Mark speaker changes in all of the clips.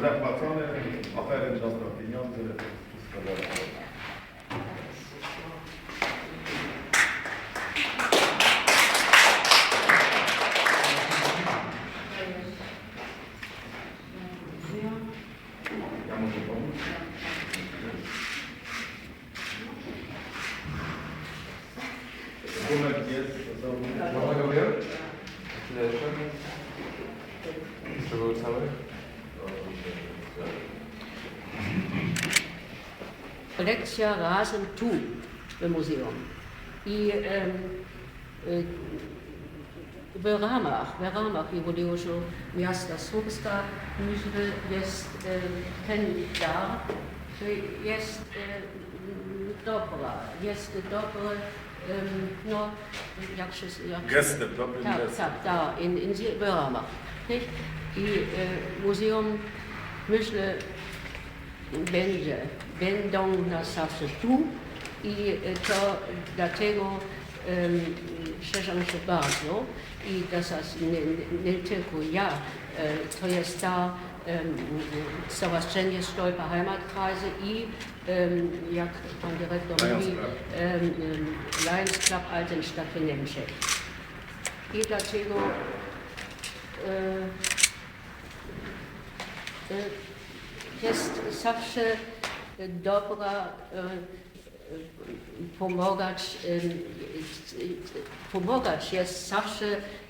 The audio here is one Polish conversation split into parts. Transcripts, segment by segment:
Speaker 1: zapłacone, oferent dostał pieniądze, wszystko dobrze.
Speaker 2: Jeszcze były całe?
Speaker 3: Lekcja Rasen Tu im Museum. I y, w ramach, w ramach miasta Słupska myśmy jest ten dar, że jest dobra, jest dobre, em, no, jak się... Jak
Speaker 1: Gestem, dobrym
Speaker 3: tak,
Speaker 1: gestem.
Speaker 3: tak, da, in, in w ramach. Nicht? I e, muzeum, myślę, będzie, będą na zawsze tu i e, to dlatego um, się bardzo i to nie, nie tylko ja, e, to jest ta Stowarzyszenie Stolper Heimatkreise i jak pan dyrektor mówi, Lions Club Altenstadt w Niemczech. I dlatego jest zawsze dobra e, pomagać, e, pomagać jest zawsze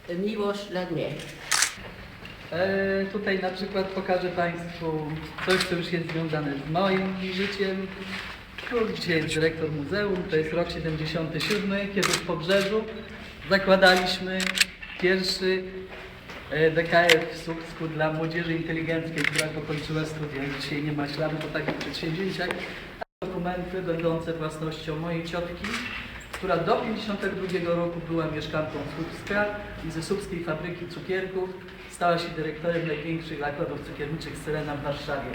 Speaker 3: miłość dla mnie.
Speaker 4: E, tutaj na przykład pokażę Państwu coś, co już jest związane z moim życiem. Dzisiaj jest dyrektor muzeum, to jest rok 77, kiedy w Pobrzeżu zakładaliśmy pierwszy DKF w Słupsku dla młodzieży inteligenckiej, która pokończyła studia. Dzisiaj nie ma śladu po takich przedsięwzięciach. Dokumenty będące własnością mojej ciotki, która do 52 roku była mieszkanką Słupska i ze Słupskiej Fabryki Cukierków stała się dyrektorem największych zakładów cukierniczych Syrena w Warszawie.